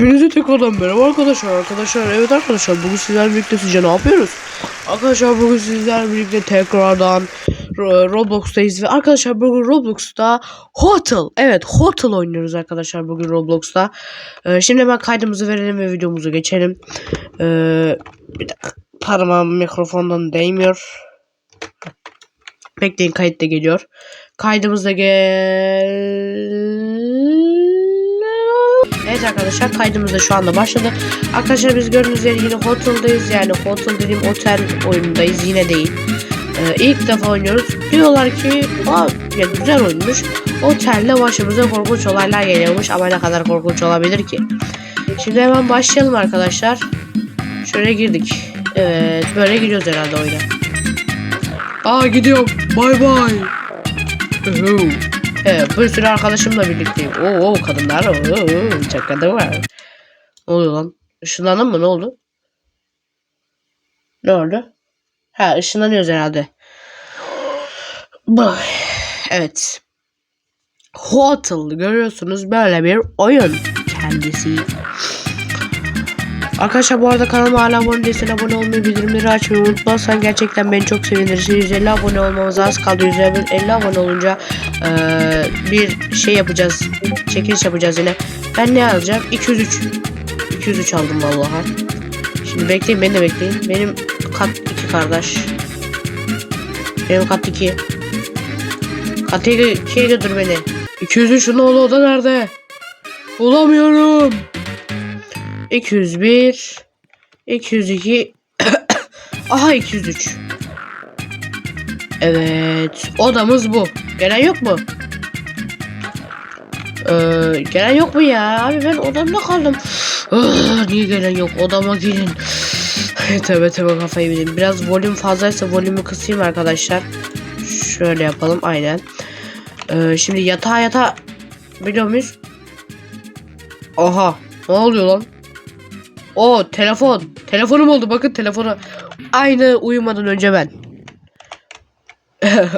Hepinize tekrardan merhaba arkadaşlar. Arkadaşlar evet arkadaşlar bugün sizlerle birlikte sizce ne yapıyoruz? Arkadaşlar bugün sizlerle birlikte tekrardan Ro- Roblox'tayız ve arkadaşlar bugün Roblox'ta Hotel evet Hotel oynuyoruz arkadaşlar bugün Roblox'ta. Ee, şimdi hemen kaydımızı verelim ve videomuza geçelim. Ee, bir dakika parmağım mikrofondan değmiyor. Bekleyin kayıt da geliyor. Kaydımız da gel... Evet arkadaşlar kaydımız da şu anda başladı. Arkadaşlar biz gördüğünüz üzere yine Hotel'dayız. Yani Hotel dediğim otel oyunundayız. Yine değil. Ee, ilk defa oynuyoruz. Diyorlar ki Aa, ya güzel oyunmuş. Otelde başımıza korkunç olaylar geliyormuş. Ama ne kadar korkunç olabilir ki? Şimdi hemen başlayalım arkadaşlar. Şöyle girdik. Evet böyle gidiyoruz herhalde oyuna. Aa gidiyorum. Bay bay. Uhu. Evet, bir sürü arkadaşımla birlikteyim. Oo, kadınlar. Oo, çok kadın var. Ne oluyor lan? Işınlandın mı? Ne oldu? Ne oldu? Ha ışınlanıyoruz herhalde. Evet. Hotel görüyorsunuz böyle bir oyun kendisi. Arkadaşlar bu arada kanalıma hala abone değilsen abone olmayı bildirimleri açmayı unutmazsan gerçekten beni çok sevinirsin. 150 abone olmamız az kaldı. 150 abone olunca eee, bir şey yapacağız. Çekiliş yapacağız yine. Ben ne alacağım? 203. 203 aldım vallahi. Şimdi bekleyin beni de bekleyin. Benim kat 2 kardeş. Benim kat 2. Kat 2'ye götür beni. 203'ün oğlu oda nerede? Bulamıyorum. 201 202 Aha 203 Evet odamız bu Gelen yok mu? Ee, gelen yok mu ya? Abi ben odamda kaldım. Ah, niye gelen yok? Odama gelin. tövbe tövbe kafayı yedim. Biraz volüm fazlaysa volümü kısayım arkadaşlar. Şöyle yapalım aynen. Ee, şimdi yatağa yatağa biliyor muyuz? Aha ne oluyor lan? O telefon. Telefonum oldu bakın telefonu. Aynı uyumadan önce ben.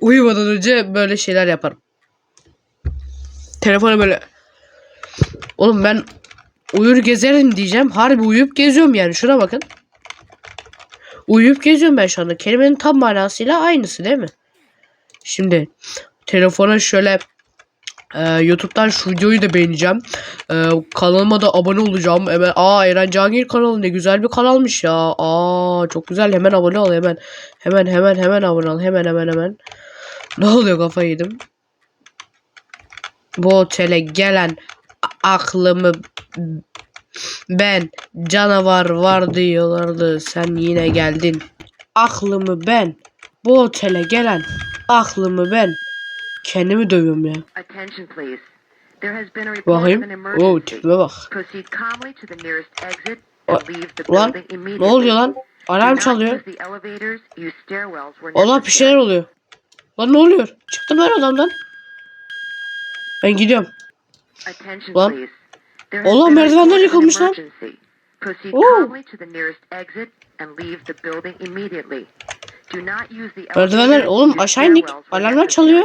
uyumadan önce böyle şeyler yaparım. Telefonu böyle. Oğlum ben uyur gezerim diyeceğim. Harbi uyuyup geziyorum yani. Şuna bakın. Uyuyup geziyorum ben şu anda. Kelimenin tam manasıyla aynısı değil mi? Şimdi telefona şöyle ee, YouTube'dan şu videoyu da beğeneceğim. Ee, kanalıma da abone olacağım. Hemen aa Eren Cangir kanalı ne güzel bir kanalmış ya. Aa çok güzel. Hemen abone ol hemen. Hemen hemen hemen abone ol. Hemen hemen hemen. Ne oluyor kafayı yedim. Bu otele gelen aklımı ben canavar var diyorlardı. Sen yine geldin. Aklımı ben bu otele gelen aklımı ben kendimi dövüyorum ya. Bakayım. Oo tipime bak. O- Lan ne oluyor lan? Alarm çalıyor. Allah bir şeyler oluyor. Lan ne oluyor? Çıktım ben adamdan. Ben gidiyorum. Lan. please. There has Oğlum, been a merdivenler yıkılmış lan. Oo. Merdivenler oğlum aşağı indik. Alarmlar çalıyor.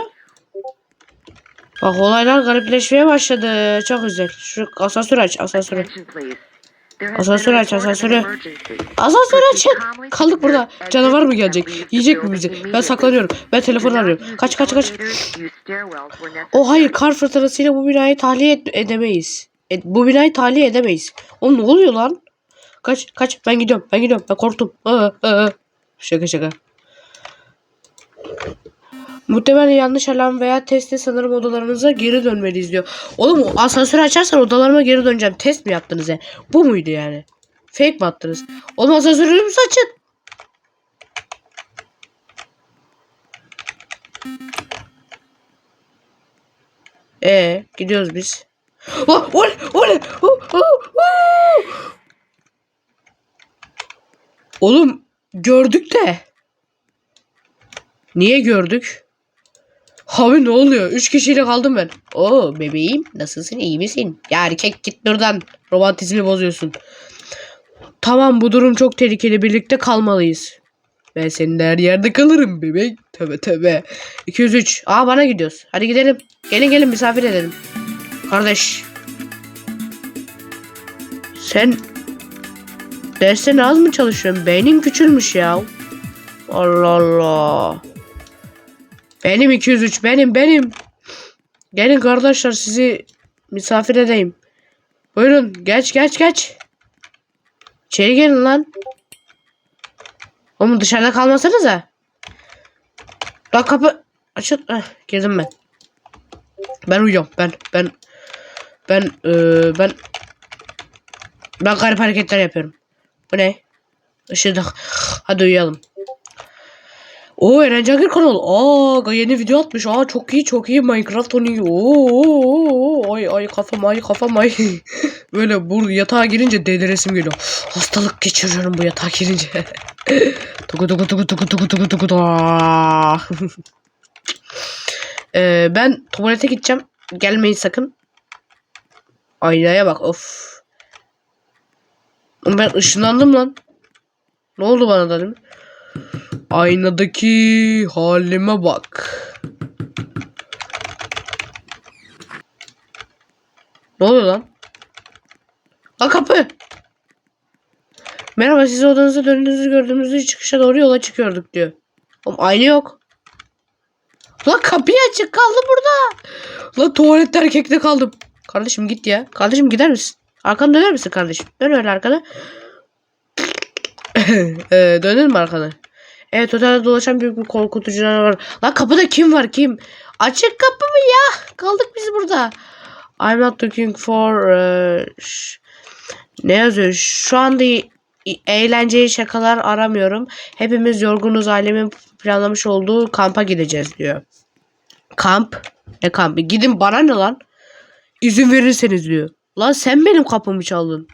Bak olaylar garipleşmeye başladı. Çok güzel. Şu asansör aç asansörü. Asansör aç, asansörü. Asansör aç. Kaldık burada. Canavar mı gelecek? Yiyecek mi bizi? Ben saklanıyorum. Ben telefon arıyorum. Kaç kaç kaç. O hayır kar fırtınasıyla bu binayı tahliye ed- edemeyiz. E, bu binayı tahliye edemeyiz. Oğlum ne oluyor lan? Kaç kaç ben gidiyorum ben gidiyorum ben korktum. Aa, aa. Şaka şaka. Muhtemelen yanlış alarm veya testte sanırım odalarınıza geri dönmeliyiz diyor. Oğlum asansörü açarsan odalarıma geri döneceğim. Test mi yaptınız ya? Bu muydu yani? Fake mi attınız? Oğlum asansörü mü açın? Ee, gidiyoruz biz. Oh, o ne? O ne? Oh, oh, oh. Oğlum gördük de. Niye gördük? Abi ne oluyor? Üç kişiyle kaldım ben. Oo bebeğim nasılsın iyi misin? Ya erkek git buradan. Romantizmi bozuyorsun. Tamam bu durum çok tehlikeli. Birlikte kalmalıyız. Ben senin her yerde kalırım bebek. Tövbe tövbe. 203. Aa bana gidiyoruz. Hadi gidelim. Gelin gelin misafir edelim. Kardeş. Sen dersten az mı çalışıyorsun? Beynin küçülmüş ya. Allah Allah. Benim 203 benim benim. Gelin kardeşler sizi misafir edeyim. Buyurun geç geç geç. İçeri gelin lan. Oğlum dışarıda kalmasanıza. Lan kapı açıl. Heh, girdim ben. Ben uyuyorum. Ben ben ben eee ben ben garip hareketler yapıyorum. Bu ne? Işığı Hadi uyuyalım. Oo Eren Cagir kanal. Aa yeni video atmış. Aa çok iyi çok iyi Minecraft oynuyor. Oo ay ay kafam ay kafam ay. Böyle bu yatağa girince deliresim geliyor. Hastalık geçiriyorum bu yatağa girince. tuku tuku tuku tuku tuku tuku tuku da. Ee, ben tuvalete gideceğim. Gelmeyin sakın. Aynaya bak of. Ben ışınlandım lan. Ne oldu bana da değil mi? Aynadaki halime bak. Ne oluyor lan? Ha kapı. Merhaba size odanıza döndüğünüzü gördüğümüzde çıkışa doğru yola çıkıyorduk diyor. Oğlum aynı yok. Lan kapıyı açık kaldı burada. Lan tuvalette erkekte kaldım. Kardeşim git ya. Kardeşim gider misin? Arkanı döner misin kardeşim? Dön öyle arkana. ee, dönür mü arkana? Evet otelde dolaşan büyük bir korkutucu var. Lan kapıda kim var kim? Açık kapı mı ya? Kaldık biz burada. I'm not looking for... ş- ne yazıyor? Şu anda e- eğlenceli şakalar aramıyorum. Hepimiz yorgunuz ailemin planlamış olduğu kampa gideceğiz diyor. Kamp? Ne kampı? Gidin bana ne lan? İzin verirseniz diyor. Lan sen benim kapımı çaldın.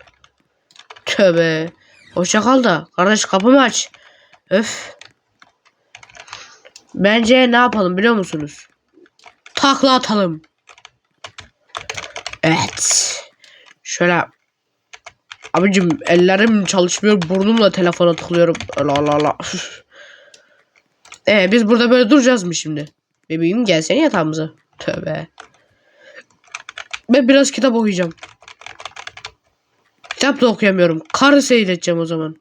Tövbe. Hoşça kal da. Kardeş kapımı aç. Öf. Bence ne yapalım biliyor musunuz? Takla atalım. Evet. Şöyle. Abicim ellerim çalışmıyor. Burnumla telefona tıklıyorum. Allah Allah Allah. Ee, biz burada böyle duracağız mı şimdi? Bebeğim gelsene yatağımıza. Tövbe. Ben biraz kitap okuyacağım. Kitap da okuyamıyorum. Karı seyredeceğim o zaman.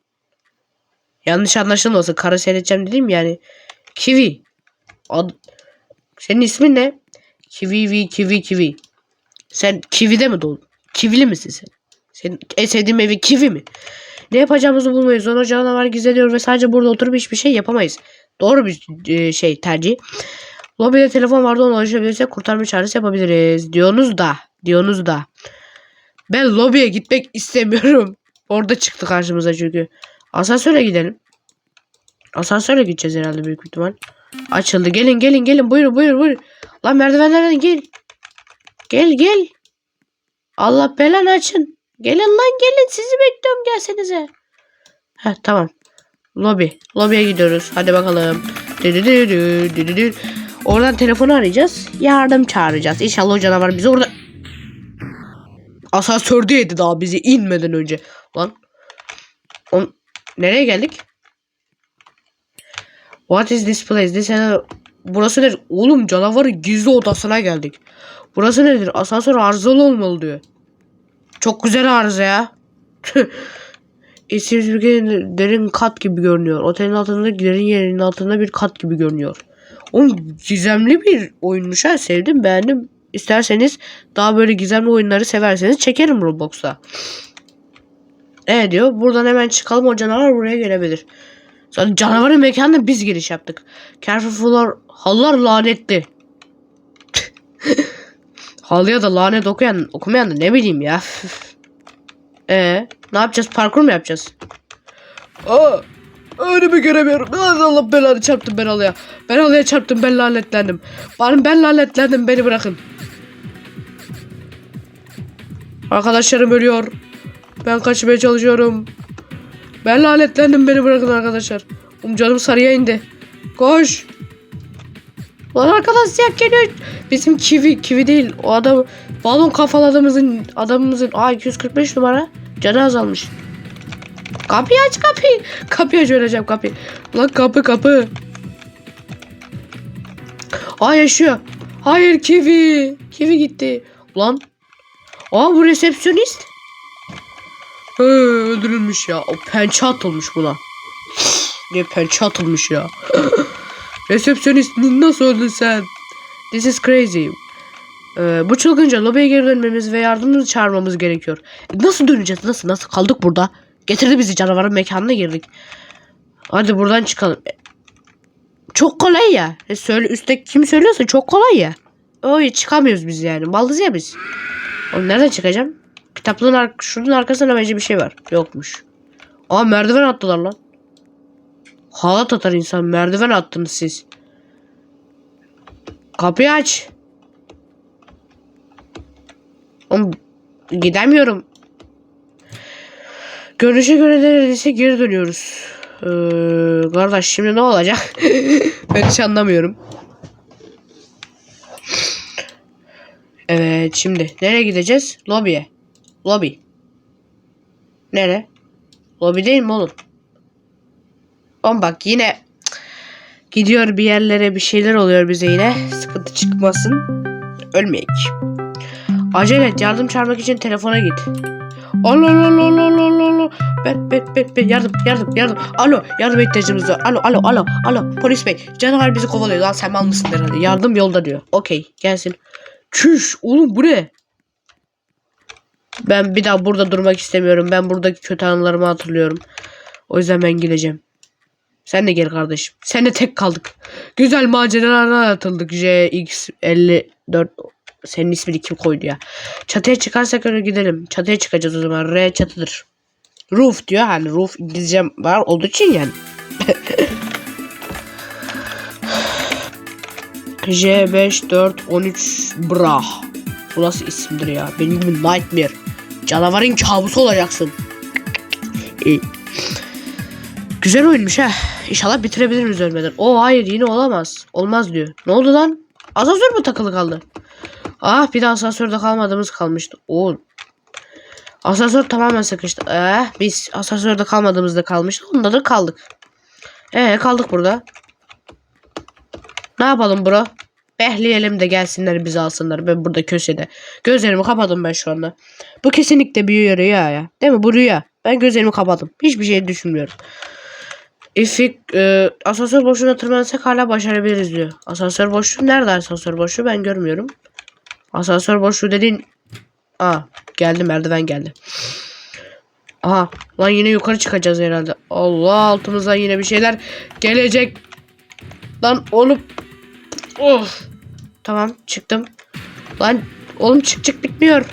Yanlış anlaşılmasın. Karı seyredeceğim dedim yani. Kiwi. Ad Senin ismin ne? Kiwi, vi, kiwi, kiwi. Sen Kiwi'de mi doğdun? Kivili misin sen? Senin en sevdiğin meyve kivi mi? Ne yapacağımızı bulmayız. Sonra canavar gizleniyor ve sadece burada oturup hiçbir şey yapamayız. Doğru bir e, şey tercih. Lobide telefon vardı ona ulaşabilirsek kurtarma çağrısı yapabiliriz. Diyorsunuz da. Diyorsunuz da. Ben lobiye gitmek istemiyorum. Orada çıktı karşımıza çünkü. Asansöre gidelim. Asansöre gideceğiz herhalde büyük ihtimal. Açıldı. Gelin gelin gelin. Buyurun buyurun buyurun. Lan merdivenlerden gel. Gel gel. Allah belanı açın. Gelin lan gelin. Sizi bekliyorum gelsenize. Heh tamam. Lobi. Lobiye gidiyoruz. Hadi bakalım. Oradan telefonu arayacağız. Yardım çağıracağız. İnşallah o canavar bizi orada... Asansörde yedi daha bizi inmeden önce. Lan. On... Nereye geldik? What is this place? This is- Burası nedir? Oğlum canavarın gizli odasına geldik. Burası nedir? Asansör arızalı olmalı diyor. Çok güzel arıza ya. İçimiz bir derin kat gibi görünüyor. Otelin altında derin yerinin altında bir kat gibi görünüyor. Oğlum gizemli bir oyunmuş ha. Sevdim beğendim. İsterseniz daha böyle gizemli oyunları severseniz çekerim Roblox'ta. Evet diyor. Buradan hemen çıkalım. O canavar buraya gelebilir. Zaten canavarın mekanına biz giriş yaptık. Carrefour'lar hallar lanetli. Halıya da lanet okuyan okumayan da ne bileyim ya. Ee, ne yapacağız? Parkur mu yapacağız? Aa, önümü göremiyorum. Allah belanı çarptım ben halıya. Ben halıya çarptım ben lanetlendim. Bana ben lanetlendim beni bırakın. Arkadaşlarım ölüyor. Ben kaçmaya çalışıyorum. Ben lanetlendim beni bırakın arkadaşlar. Um canım sarıya indi. Koş. Lan arkadaş siyah geliyor. Bizim kivi kivi değil. O adam balon kafalı adamımızın aa 245 numara canı azalmış. Kapıyı aç kapıyı. Kapıyı aç öleceğim kapıyı. Lan kapı kapı. Aa yaşıyor. Hayır kivi. Kivi gitti. Lan. Aa bu resepsiyonist. He, öldürülmüş ya. O pençe atılmış buna. Ne pençe atılmış ya. Resepsiyonist nasıl öldün sen? This is crazy. Ee, bu çılgınca lobiye geri dönmemiz ve yardımımızı çağırmamız gerekiyor. E, nasıl döneceğiz? Nasıl? Nasıl? Kaldık burada. Getirdi bizi canavarın mekanına girdik. Hadi buradan çıkalım. E, Çok kolay ya. E, söyle üstte kim söylüyorsa çok kolay ya. Oy çıkamıyoruz biz yani. Baldız ya biz. Oğlum nereden çıkacağım? Kitaplığın ar şunun arkasında bence bir şey var. Yokmuş. Aa merdiven attılar lan. Halat atar insan. Merdiven attınız siz. Kapıyı aç. Oğlum gidemiyorum. Görünüşe göre neredeyse geri dönüyoruz. Ee, kardeş şimdi ne olacak? ben hiç anlamıyorum. Evet şimdi nereye gideceğiz? Lobiye. Lobi. Nere? Lobi değil mi oğlum? Oğlum bak yine gidiyor bir yerlere bir şeyler oluyor bize yine. Sıkıntı çıkmasın. Ölmeyek. Acele et yardım çağırmak için telefona git. Alo alo alo alo alo alo. Ben ben ben ben yardım yardım yardım. Alo yardım ihtiyacımız var. Alo alo alo alo polis bey. Canavar bizi kovalıyor lan sen mal mısın herhalde. Yardım yolda diyor. Okey gelsin. Çüş oğlum bu ne? Ben bir daha burada durmak istemiyorum. Ben buradaki kötü anılarımı hatırlıyorum. O yüzden ben gideceğim. Sen de gel kardeşim. Sen de tek kaldık. Güzel maceralara atıldık. JX54 senin ismini kim koydu ya? Çatıya çıkarsak öyle gidelim. Çatıya çıkacağız o zaman. R çatıdır. Roof diyor. Hani roof İngilizcem var olduğu için yani. J5413 Bra. Bu nasıl isimdir ya? Benim gibi Nightmare. Canavarın kabusu olacaksın. İyi. Güzel oyunmuş ha. İnşallah bitirebiliriz ölmeden. O hayır yine olamaz. Olmaz diyor. Ne oldu lan? Asansör mü takılı kaldı? Ah bir de asansörde kalmadığımız kalmıştı. Oo. Asansör tamamen sıkıştı. Eh biz asansörde kalmadığımızda kalmıştı. Onda da kaldık. Ee kaldık burada. Ne yapalım bro? Behleyelim de gelsinler bizi alsınlar. Ben burada köşede. Gözlerimi kapadım ben şu anda. Bu kesinlikle bir rüya ya. Değil mi? Bu rüya. Ben gözlerimi kapadım. Hiçbir şey düşünmüyorum. İfik e, asansör boşluğuna tırmanırsak hala başarabiliriz diyor. Asansör boşluğu nerede asansör boşluğu ben görmüyorum. Asansör boşluğu dediğin Aa geldi merdiven geldi. Aha lan yine yukarı çıkacağız herhalde. Allah altımızdan yine bir şeyler gelecek. Lan oğlum. Of. Tamam çıktım. Lan oğlum çık çık bitmiyor.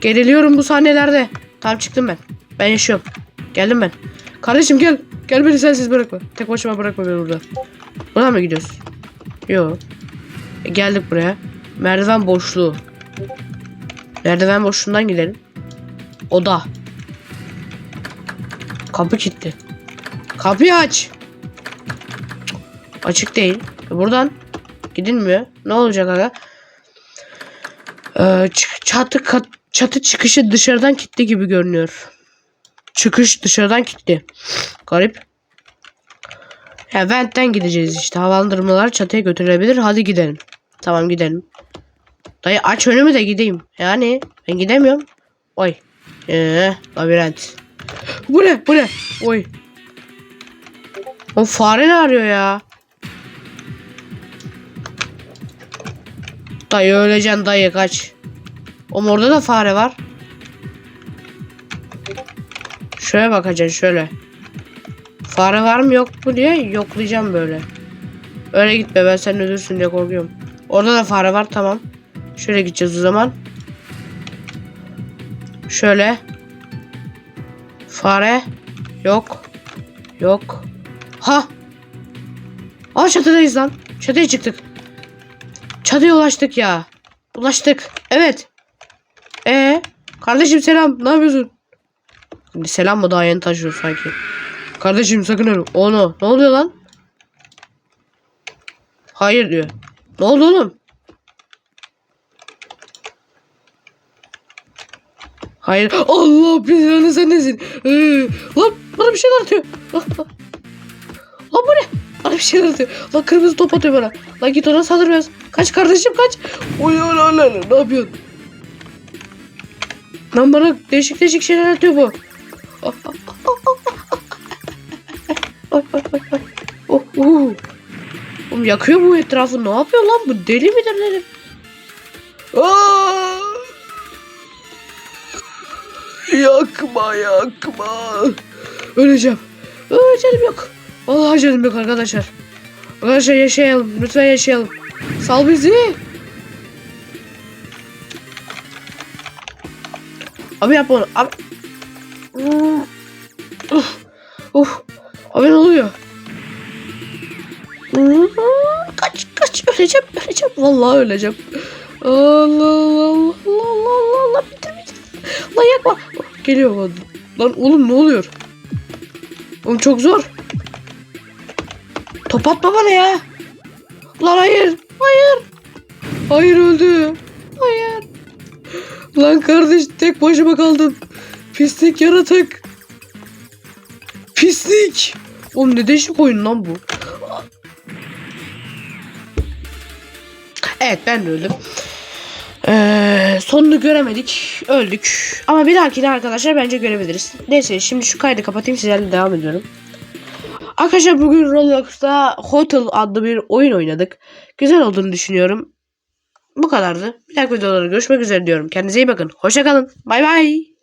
Geriliyorum bu sahnelerde. Tamam çıktım ben. Ben yaşıyorum. Geldim ben. Kardeşim gel. Gel beni sensiz bırakma. Tek başıma bırakma beni burada. Buradan mı gidiyoruz? Yok. E, geldik buraya. Merdiven boşluğu. Merdiven boşluğundan gidelim. Oda. Kapı kilitli. Kapıyı aç. Açık değil. Buradan gidilmiyor. Ne olacak aga? Ee, çatı kat, çatı çıkışı dışarıdan kilitli gibi görünüyor. Çıkış dışarıdan kilitli. Garip. Ya ventten gideceğiz işte. Havalandırmalar çatıya götürebilir. Hadi gidelim. Tamam gidelim. Dayı aç önümü de gideyim. Yani ben gidemiyorum. Oy. Ee, labirent. Bu ne? Bu ne? Oy. O fare ne arıyor ya? Dayı öleceksin dayı kaç. Oğlum orada da fare var. Şöyle bakacaksın şöyle. Fare var mı yok mu diye yoklayacağım böyle. Öyle gitme ben sen ölürsün diye korkuyorum. Orada da fare var tamam. Şöyle gideceğiz o zaman. Şöyle. Fare. Yok. Yok. Ha. Aa çatıdayız lan. Çatıya çıktık. Çatıya ulaştık ya. Ulaştık. Evet. Ee, kardeşim selam. Ne yapıyorsun? Şimdi selam mı daha yeni taşıyor sanki. Kardeşim sakın ölme. Onu. Ne oluyor lan? Hayır diyor. Ne oldu oğlum? Hayır. Allah belanı sen nesin? Ee, lan bana bir şeyler atıyor. Lan bu ne? Bir şeyler atıyor. Lan kırmızı top atıyor bana. Lan git ona saldırmıyoruz. Kaç kardeşim kaç. Oy oy oy. Ne yapıyorsun? Lan bana değişik değişik şeyler atıyor bu. Ay, ay, ay, ay. Oh. Oğlum yakıyor bu etrafı. Ne yapıyor lan bu? Deli midir nedir? Aa! Yakma yakma. Öleceğim. Canım yok. Vallahi canım yok arkadaşlar. Arkadaşlar yaşayalım. Lütfen yaşayalım. Sal bizi. Abi yap onu. Abi. Uf. Uf. Abi ne oluyor? Kaç kaç öleceğim öleceğim. Vallahi öleceğim. Allah Allah Allah Allah Allah Allah bitir bitir. Lan yakma. Geliyor lan. Lan oğlum ne oluyor? Oğlum çok zor. Top atma bana ya. Lan hayır. Hayır. Hayır öldü. Hayır. Lan kardeş tek başıma kaldım. Pislik yaratık. Pislik. Oğlum ne değişik oyun lan bu. Evet ben de öldüm. Ee, sonunu göremedik. Öldük. Ama bir dahakine arkadaşlar bence görebiliriz. Neyse şimdi şu kaydı kapatayım sizlerle devam ediyorum. Arkadaşlar bugün Roblox'ta Hotel adlı bir oyun oynadık. Güzel olduğunu düşünüyorum. Bu kadardı. Bir dahaki videolarda görüşmek üzere diyorum. Kendinize iyi bakın. Hoşçakalın. Bay bay.